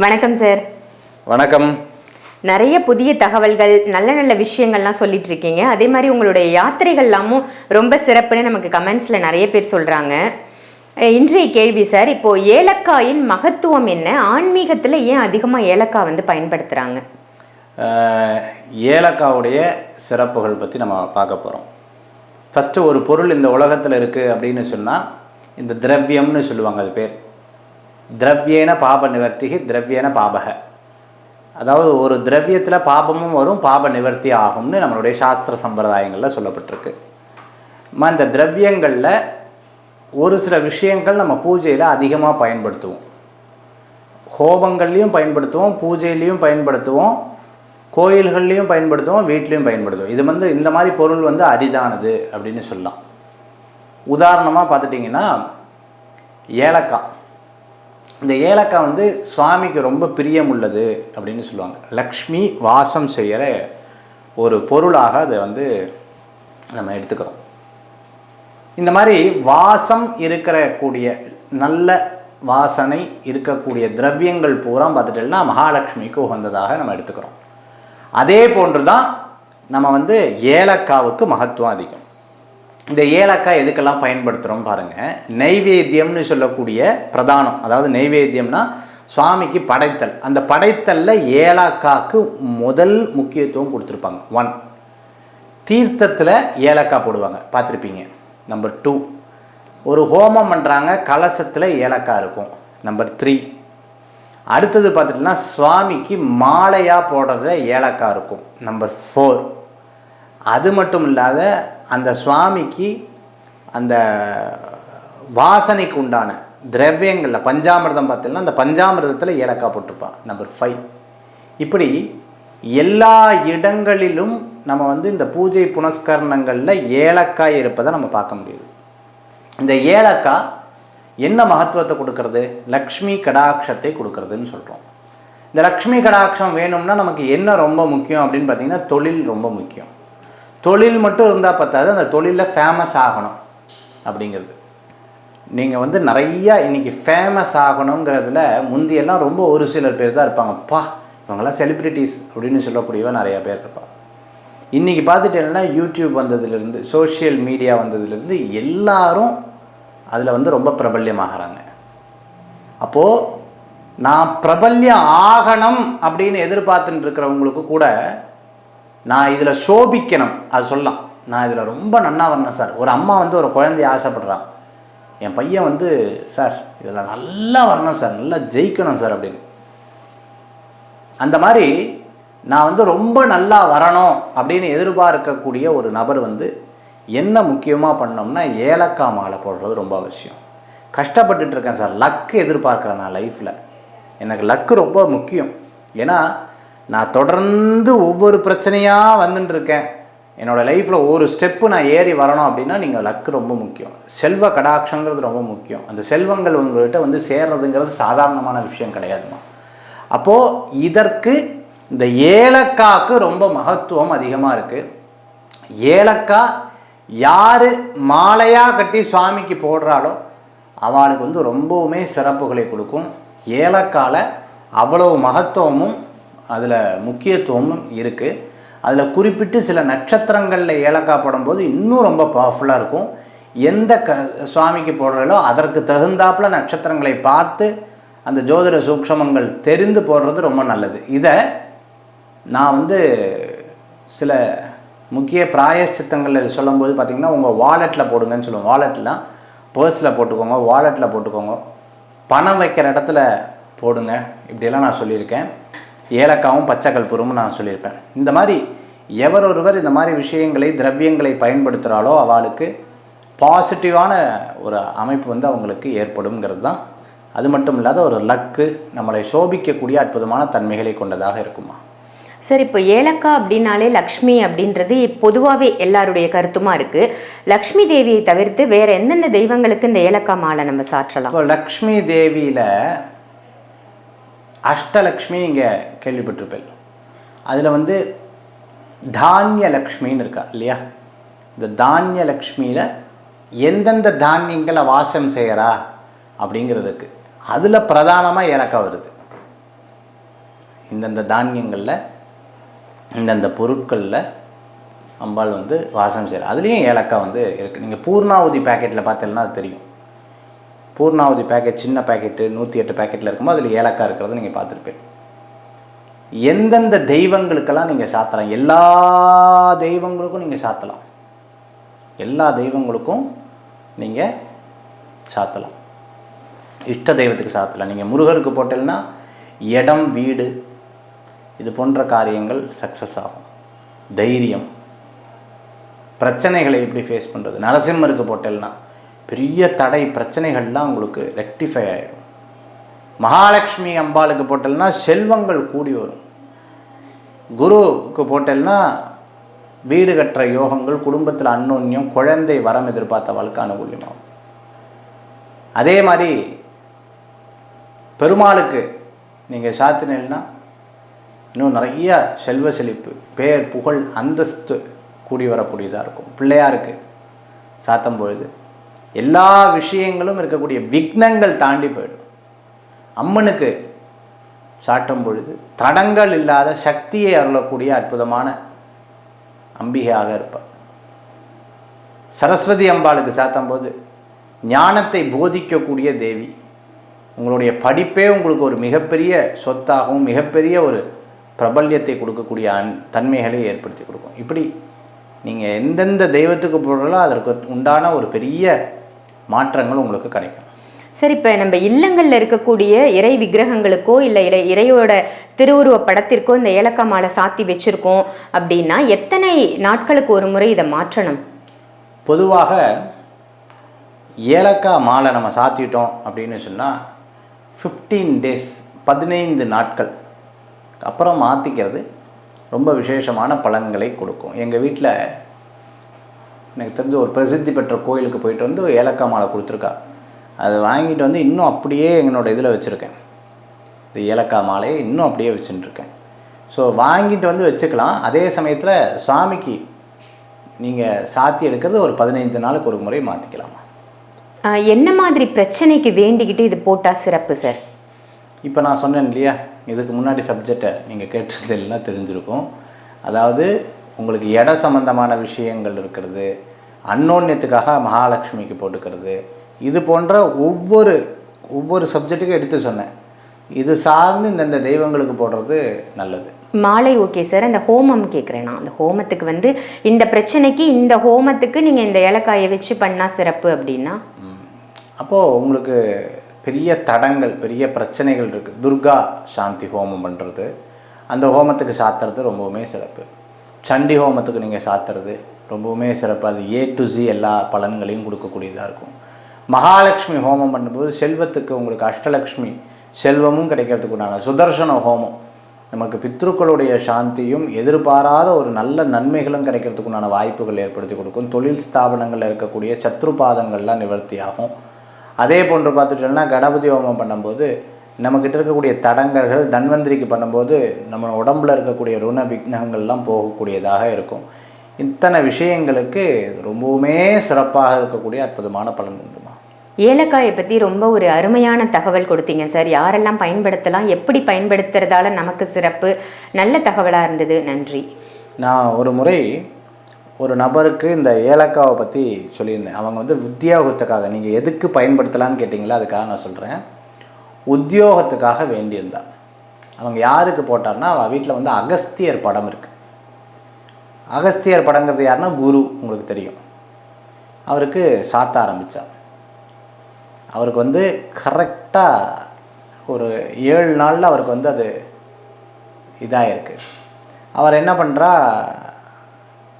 வணக்கம் சார் வணக்கம். நிறைய புதிய தகவல்கள் நல்ல நல்ல விஷயங்கள்லாம் சொல்லிட்டு இருக்கீங்க அதே மாதிரி உங்களுடைய யாத்திரைகள்லாமும் ரொம்ப சிறப்புன்னு நமக்கு கமெண்ட்ஸில் நிறைய பேர் சொல்கிறாங்க இன்றைய கேள்வி சார் இப்போ ஏலக்காயின் மகத்துவம் என்ன? ஆன்மீகத்தில் ஏன் அதிகமாக ஏலக்காய் வந்து பயன்படுத்துகிறாங்க ஏலக்காவுடைய சிறப்புகள் பற்றி நம்ம பார்க்க போகிறோம் ஃபஸ்ட்டு ஒரு பொருள் இந்த உலகத்தில் இருக்குது அப்படின்னு சொன்னால் இந்த திரவியம்னு சொல்லுவாங்க அது பேர். திரவியேன பாப நிவர்த்திகி திரவியேன பாபக அதாவது ஒரு திரவியத்தில் பாபமும் வரும் பாப நிவர்த்தி ஆகும்னு நம்மளுடைய சாஸ்திர சம்பிரதாயங்களில் சொல்லப்பட்டிருக்கு. அம்மா, இந்த திரவியங்களில் ஒரு சில விஷயங்கள் நம்ம பூஜையில் அதிகமாக பயன்படுத்துவோம். ஹோமங்கள்லேயும் பயன்படுத்துவோம் பூஜையிலையும் பயன்படுத்துவோம் கோயில்கள்லையும் பயன்படுத்துவோம் வீட்லேயும் பயன்படுத்துவோம். இது வந்து இந்த மாதிரி பொருள் வந்து அரிதானது அப்படின்னு சொல்லலாம். உதாரணமாக பார்த்துட்டிங்கன்னா ஏலக்காய். இந்த ஏலக்காய் வந்து சுவாமிக்கு ரொம்ப பிரியமுள்ளது அப்படின்னு சொல்லுவாங்க. லக்ஷ்மி வாசம் செய்கிற ஒரு பொருளாக அதை வந்து நம்ம எடுத்துக்கிறோம். இந்த மாதிரி வாசம் இருக்கிற கூடிய நல்ல வாசனை இருக்கக்கூடிய திரவியங்கள் பூரா பார்த்துட்டோம்னா மகாலட்சுமிக்கு உகந்ததாக நம்ம எடுத்துக்கிறோம். அதே போன்று தான் நம்ம வந்து ஏலக்காவுக்கு மகத்துவம் அதிகம். இந்த ஏலக்காய் எதுக்கெல்லாம் பயன்படுத்துகிறோம் பாருங்கள் நைவேத்தியம்னு சொல்லக்கூடிய பிரதானம். அதாவது நைவேத்தியம்னா சுவாமிக்கு படைத்தல். அந்த படைத்தலில் ஏலக்காய்க்கு முதல் முக்கியத்துவம் கொடுத்துருப்பாங்க. ஒன் தீர்த்தத்தில் ஏலக்காய் போடுவாங்க. பார்த்துருப்பீங்க. நம்பர் டூ ஒரு ஹோமம் பண்ணுறாங்க கலசத்தில் ஏலக்காய் இருக்கும். நம்பர் த்ரீ அடுத்தது பார்த்துட்டோம்னா சுவாமிக்கு மாலையாக போடுறதுல ஏலக்காய் இருக்கும். நம்பர் ஃபோர் அது மட்டும் இல்லாத அந்த சுவாமிக்கு அந்த வாசனைக்கு உண்டான திரவியங்களில் பஞ்சாமிர்தம் பார்த்தீங்கன்னா அந்த பஞ்சாமிர்தத்தில் ஏலக்காய் போட்டிருப்பான் நம்பர் ஃபைவ் இப்படி எல்லா இடங்களிலும் நம்ம வந்து இந்த பூஜை புனஸ்கரணங்களில் ஏலக்காய் இருப்பதை நம்ம பார்க்க முடியுது. இந்த ஏலக்காய் என்ன மகத்துவத்தை கொடுக்கறது? லக்ஷ்மி கடாட்சத்தை கொடுக்கறதுன்னு சொல்கிறோம் இந்த லக்ஷ்மி கடாட்சம் வேணும்னா நமக்கு என்ன ரொம்ப முக்கியம் அப்படின்னு பார்த்தீங்கன்னா தொழில் ரொம்ப முக்கியம். தொழில் மட்டும் இருந்தால் பத்தாது அந்த தொழிலில் ஃபேமஸ் ஆகணும் அப்படிங்கிறது. நீங்கள் வந்து நிறையா இன்றைக்கி ஃபேமஸ் ஆகணுங்கிறதுல முந்தியெல்லாம் ரொம்ப ஒரு சிலர் பேர் தான் இருப்பாங்க. பா இவங்கெல்லாம் செலிப்ரிட்டிஸ் அப்படின்னு சொல்லக்கூடியவ நிறையா பேர் இருப்பாங்க இன்றைக்கி பார்த்துட்டேன்னா யூடியூப் வந்ததுலேருந்து சோஷியல் மீடியா வந்ததுலேருந்து எல்லாரும் அதில் வந்து ரொம்ப பிரபல்யமாகறாங்க. அப்போது நான் பிரபல்யம் ஆகணும் அப்படின்னு எதிர்பார்த்துட்டு இருக்கிறவங்களுக்கு கூட நான் இதில் சோபிக்கணும். அது சொல்லலாம். நான் இதில் ரொம்ப நன்னா வரணும் சார். ஒரு அம்மா வந்து ஒரு குழந்தைய ஆசைப்படுறான் என் பையன் வந்து சார் இதில் நல்லா வரணும் சார். நல்லா ஜெயிக்கணும் சார் அப்படின்னு. அந்த மாதிரி நான் வந்து ரொம்ப நல்லா வரணும் அப்படின்னு எதிர்பார்க்கக்கூடிய ஒரு நபர் வந்து என்ன முக்கியமாக பண்ணோம்னா ஏலக்காய் மாலை போடுறது ரொம்ப அவசியம். கஷ்டப்பட்டுட்டு இருக்கேன் சார். லக்கு எதிர்பார்க்குறேன் நான் லைஃப்பில் எனக்கு லக்கு ரொம்ப முக்கியம். ஏன்னா நான் தொடர்ந்து ஒவ்வொரு பிரச்சனையாக வந்துட்டு இருக்கேன் என்னோடய லைஃப்பில் ஒரு ஸ்டெப்பு நான் ஏறி வரணும் அப்படின்னா நீங்கள் லக்கு ரொம்ப முக்கியம். செல்வ கடாட்சங்கிறது ரொம்ப முக்கியம். அந்த செல்வங்கள் உங்கள்கிட்ட வந்து சேர்றதுங்கிறது சாதாரணமான விஷயம் கிடையாதுமா. அப்போது இதற்கு இந்த ஏலக்காய்க்கு ரொம்ப மகத்துவம் அதிகமாக இருக்குது ஏலக்காய் யார் மாலையாக கட்டி சுவாமிக்கு போடுறாளோ அவளுக்கு வந்து ரொம்பவுமே சிறப்புகளை கொடுக்கும். ஏலக்காயில் அவ்வளவு மகத்துவமும் அதில் முக்கியத்துவமும் இருக்குது அதில் குறிப்பிட்டு சில நட்சத்திரங்களில் ஏலக்காய் போடும்போது இன்னும் ரொம்ப பவர்ஃபுல்லாக இருக்கும். எந்த க சுவாமிக்கு போடுறீங்களோ அதற்கு தகுந்தாப்பில் நட்சத்திரங்களை பார்த்து அந்த ஜோதிட சூக்ஷமங்கள் தெரிந்து போடுறது ரொம்ப நல்லது. இதை நான் வந்து சில முக்கிய பிராயச்சித்தங்கள் இது சொல்லும்போது பார்த்தீங்கன்னா உங்கள் வாலெட்டில் போடுங்கன்னு சொல்லுவோம். வாலெட்லாம் பர்ஸில் போட்டுக்கோங்க வாலெட்டில் போட்டுக்கோங்க. பணம் வைக்கிற இடத்துல போடுங்க. இப்படியெல்லாம் நான் சொல்லியிருக்கேன். ஏலக்காவும் பச்சை கற்பூரமும் நான் சொல்லியிருப்பேன். இந்த மாதிரி எவர் ஒருவர் இந்த மாதிரி விஷயங்களை திரவியங்களை பயன்படுத்துகிறாளோ அவளுக்கு பாசிட்டிவான ஒரு அமைப்பு வந்து அவங்களுக்கு ஏற்படும்ங்கிறது தான். அது மட்டும் இல்லாத ஒரு லக்கு நம்மளை சோபிக்கக்கூடிய அற்புதமான தன்மைகளை கொண்டதாக இருக்குமா? சார் இப்போ ஏலக்காய் அப்படின்னாலே லக்ஷ்மி அப்படின்றது பொதுவாகவே எல்லாருடைய கருத்துமா இருக்கு. லக்ஷ்மி தேவியை தவிர்த்து வேற எந்தெந்த தெய்வங்களுக்கு இந்த ஏலக்காய் மாலை நம்ம சாற்றலாம்? இப்போ லக்ஷ்மி தேவியில் அஷ்டலக்ஷ்மி நீங்கள் கேள்விப்பட்டிருப்பேன். அதில் வந்து தானிய லக்ஷ்மின்னு இருக்கா இல்லையா? இந்த தானிய லக்ஷ்மியில் எந்தெந்த தானியங்களை வாசம் செய்கிறா அப்படிங்கிறதுக்கு. அதில் பிரதானமாக ஏலக்காய் வருது. இந்தந்த தானியங்களில் இந்தந்த பொருட்களில் அம்பாள் வந்து வாசம் செய்கிறார் அதுலேயும் ஏலக்காய் வந்து இருக்குது நீங்கள் பூர்ணாவதி பேக்கெட்டில் பார்த்தீங்கன்னா அது தெரியும். பூர்ணாவதி பேக்கெட் சின்ன பேக்கெட்டு நூற்றி எட்டு பேக்கெட்டில் இருக்குமோ அதில் ஏலக்காய் இருக்கிறத நீங்கள் பார்த்துருப்பீங்க. எந்தெந்த தெய்வங்களுக்கெல்லாம் நீங்கள் சாத்தலாம்? எல்லா தெய்வங்களுக்கும் நீங்கள் சாத்தலாம். எல்லா தெய்வங்களுக்கும் நீங்கள் சாத்தலாம். இஷ்ட தெய்வத்துக்கு சாத்தலாம். நீங்கள் முருகருக்கு போட்டீங்கன்னா இடம் வீடு இது போன்ற காரியங்கள் சக்ஸஸ் ஆகும். தைரியம். பிரச்சனைகளை எப்படி ஃபேஸ் பண்ணுறது நரசிம்மருக்கு போட்டேன்னா பெரிய தடை பிரச்சனைகள்லாம் உங்களுக்கு ரெக்டிஃபை ஆகிடும் மகாலட்சுமி அம்பாளுக்கு போட்டல்னா செல்வங்கள் கூடி வரும். குருவுக்கு போட்டல்னா வீடு கட்டுற யோகங்கள் குடும்பத்தில் அன்னோன்யம் குழந்தை வரம் எதிர்பார்த்தவளுக்கு அனுகூல்யமாகும். அதே மாதிரி பெருமாளுக்கு நீங்கள் சாத்தினா இன்னும் நிறைய செல்வ செழிப்பு பேர் புகழ் அந்தஸ்து கூடி வரக்கூடியதாக இருக்கும். பிள்ளையாருக்கு சாத்தும் பொழுது எல்லா விஷயங்களும் இருக்கக்கூடிய விக்னங்கள் தாண்டி போயிடும். அம்மனுக்கு சாட்டும் பொழுது தடங்கள் இல்லாத சக்தியை அருளக்கூடிய அற்புதமான அம்பிகையாக இருப்பார். சரஸ்வதி அம்பாளுக்கு சாத்தும் போது ஞானத்தை போதிக்கக்கூடிய தேவி உங்களுடைய படிப்பே உங்களுக்கு ஒரு மிகப்பெரிய சொத்தாகவும் மிகப்பெரிய ஒரு பிரபல்யத்தை கொடுக்கக்கூடிய அன் தன்மைகளை ஏற்படுத்தி கொடுக்கும். இப்படி நீங்கள் எந்தெந்த தெய்வத்துக்கு போடுறோ அதற்கு உண்டான ஒரு பெரிய மாற்றங்கள் உங்களுக்கு கிடைக்கும். சரி இப்போ நம்ம இல்லங்களில் இருக்கக்கூடிய இறை விக்கிரகங்களுக்கோ இல்லை இறை இறையோட திருவுருவ படத்திற்கோ இந்த ஏலக்காய் மாலை சாத்தி வச்சுருக்கோம் அப்படின்னா எத்தனை நாட்களுக்கு ஒரு முறை இதை மாற்றணும்? பொதுவாக ஏலக்காய் மாலை நம்ம சாத்திட்டோம் அப்படின்னு சொன்னால் ஃபிஃப்டீன் டேஸ் பதினைந்து நாட்கள். அப்புறம் மாற்றிக்கிறது ரொம்ப விசேஷமான பலன்களை கொடுக்கும். எங்கள் வீட்டில் எனக்கு தெரிஞ்ச ஒரு பிரசித்தி பெற்ற கோயிலுக்கு போயிட்டு வந்து ஏலக்காய் மாலை கொடுத்துருக்கா. அதை வாங்கிட்டு வந்து இன்னும் அப்படியே என்னோட இதில் வச்சுருக்கேன். இந்த ஏலக்காய் மாலையை இன்னும் அப்படியே வச்சுட்டுருக்கேன் ஸோ வாங்கிட்டு வந்து வச்சுக்கலாம். அதே சமயத்தில் சுவாமிக்கு நீங்கள் சாத்தி எடுக்கிறது ஒரு பதினைந்து நாளுக்கு ஒரு முறை மாற்றிக்கலாமா என்ன மாதிரி பிரச்சனைக்கு வேண்டிக்கிட்டு இது போட்டால் சிறப்பு சார்? இப்போ நான் சொன்னேன் இல்லையா? இதுக்கு முன்னாடி சப்ஜெக்டை நீங்கள் எல்லாம் தெரிஞ்சிருக்கும். அதாவது உங்களுக்கு இட சம்பந்தமான விஷயங்கள் இருக்கிறது அன்னோன்யத்துக்காக மகாலட்சுமிக்கு போட்டுக்கிறது. இது போன்ற ஒவ்வொரு ஒவ்வொரு சப்ஜெக்ட்டுக்கும் எடுத்து சொன்னேன். இது சார்ந்து இந்தந்த தெய்வங்களுக்கு போடுறது நல்லது. மாலை ஓகே சார் அந்த ஹோமம் கேட்குறேன் நான். அந்த ஹோமத்துக்கு வந்து இந்த பிரச்சனைக்கு இந்த ஹோமத்துக்கு நீங்கள் இந்த ஏலக்காயை வச்சு பண்ணால் சிறப்பு அப்படின்னா? அப்போது உங்களுக்கு பெரிய தடங்கள் பெரிய பிரச்சனைகள் இருக்குது துர்கா சாந்தி ஹோமம் பண்ணுறது அந்த ஹோமத்துக்கு சாத்துறது ரொம்பவுமே சிறப்பு. சண்டி ஹோமத்துக்கு நீங்கள் சாத்துறது ரொம்பவுமே சிறப்பு. அது ஏ டு ஜி எல்லா பலன்களையும் கொடுக்கக்கூடியதாக இருக்கும். மகாலட்சுமி ஹோமம் பண்ணும்போது செல்வத்துக்கு உங்களுக்கு அஷ்டலக்ஷ்மி செல்வமும் கிடைக்கிறதுக்கு உண்டான சுதர்சன ஹோமம். நமக்கு பித்ருக்களுடைய சாந்தியும் எதிர்பாராத ஒரு நல்ல நன்மைகளும் கிடைக்கிறதுக்குண்டான வாய்ப்புகள் ஏற்படுத்தி கொடுக்கும். தொழில் ஸ்தாபனங்களில் இருக்கக்கூடிய சத்ருபாதங்கள்லாம் நிவர்த்தி ஆகும் அதே போன்று பார்த்துட்டோம்னா கணபதி ஹோமம் பண்ணும்போது நம்மக்கிட்ட இருக்கக்கூடிய தடங்கல்கள் தன்வந்திரிக்கு பண்ணும்போது நம்ம உடம்புல இருக்கக்கூடிய ருண விக்னங்கள்லாம் போகக்கூடியதாக இருக்கும். இத்தனை விஷயங்களுக்கு ரொம்பவுமே சிறப்பாக இருக்கக்கூடிய அற்புதமான பலன் உண்டுமா? ஏலக்காயை பற்றி ரொம்ப ஒரு அருமையான தகவல் கொடுத்தீங்க சார். யாரெல்லாம் பயன்படுத்தலாம் எப்படி பயன்படுத்துறதால நமக்கு சிறப்பு நல்ல தகவலாக இருந்தது. நன்றி. நான் ஒரு முறை ஒரு நபருக்கு இந்த ஏலக்காவை பற்றி சொல்லியிருந்தேன். அவங்க வந்து உத்தியோகத்துக்காக நீங்கள் எதுக்கு பயன்படுத்தலான்னு கேட்டிங்களா? அதுக்காக நான் சொல்கிறேன் உத்தியோகத்துக்காக வேண்டியிருந்தா அவங்க யாருக்கு போட்டார்னா அவள் வீட்டில் வந்து அகஸ்தியர் படம் இருக்குது அகஸ்தியர் படங்கிறது யாருன்னா குரு உங்களுக்கு தெரியும். அவருக்கு சாத்த ஆரம்பித்தார் அவருக்கு வந்து கரெக்டாக ஒரு ஏழு நாளில் அவருக்கு வந்து அது இதாகிருக்கு அவர் என்ன பண்ணுறா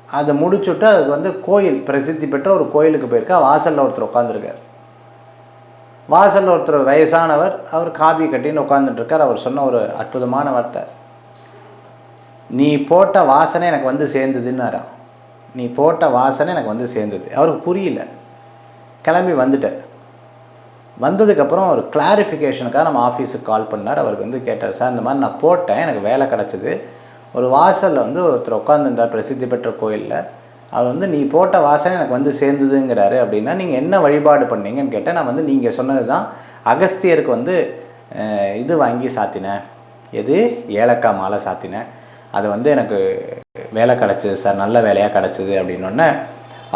அதை முடிச்சுட்டு அதுக்கு வந்து கோயில் பிரசித்தி பெற்ற ஒரு கோயிலுக்கு போயிருக்கா வாசலில் ஒருத்தர் உட்காந்துருக்கார் வாசலில் ஒருத்தர் வயசானவர் அவர் காபி கட்டின்னு உட்காந்துட்டுருக்கார் அவர் சொன்ன ஒரு அற்புதமான வார்த்தை. நீ போட்ட வாசனை எனக்கு வந்து சேர்ந்ததுன்னாராம். நீ போட்ட வாசனை எனக்கு வந்து சேர்ந்தது. அவருக்கு புரியல. கிளம்பி வந்துட்டார். வந்ததுக்கப்புறம் ஒரு கிளாரிஃபிகேஷனுக்காக நம்ம ஆஃபீஸுக்கு கால் பண்ணார். அவருக்கு வந்து கேட்டார் சார் இந்த மாதிரி நான் போட்டேன். எனக்கு வேலை கிடச்சிது. ஒரு வாசலில் வந்து ஒருத்தர் உட்காந்துருந்தார் பிரசித்தி பெற்ற கோயிலில். அவர் வந்து நீ போட்ட வாசனை எனக்கு வந்து சேர்ந்ததுங்கிறாரு அப்படின்னா நீங்கள் என்ன வழிபாடு பண்ணீங்கன்னு கேட்டால் நான் வந்து நீங்கள் சொன்னது தான் அகஸ்தியருக்கு வந்து இது வாங்கி சாத்தினேன் எது? ஏலக்காய் மாலை சாத்தினேன் அது வந்து எனக்கு வேலை கிடச்சிது சார் நல்ல வேலையாக கிடச்சிது அப்படின்னோடனே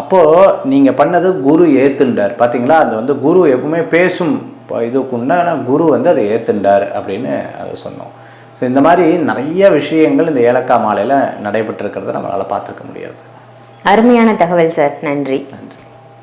அப்போது நீங்கள் பண்ணது குரு ஏத்துண்டார். பார்த்தீங்களா அது வந்து குரு எப்பவுமே பேசும் இப்போ இதுக்குண்டான குரு வந்து அதை ஏத்துண்டார் அப்படின்னு அதை சொன்னோம். ஸோ இந்த மாதிரி நிறைய விஷயங்கள் இந்த ஏலக்காய் மாலையில் நடைபெற்றிருக்கிறத நம்மளால் பார்த்துருக்க முடியாது அருமையான தகவல் சார் நன்றி. நன்றி.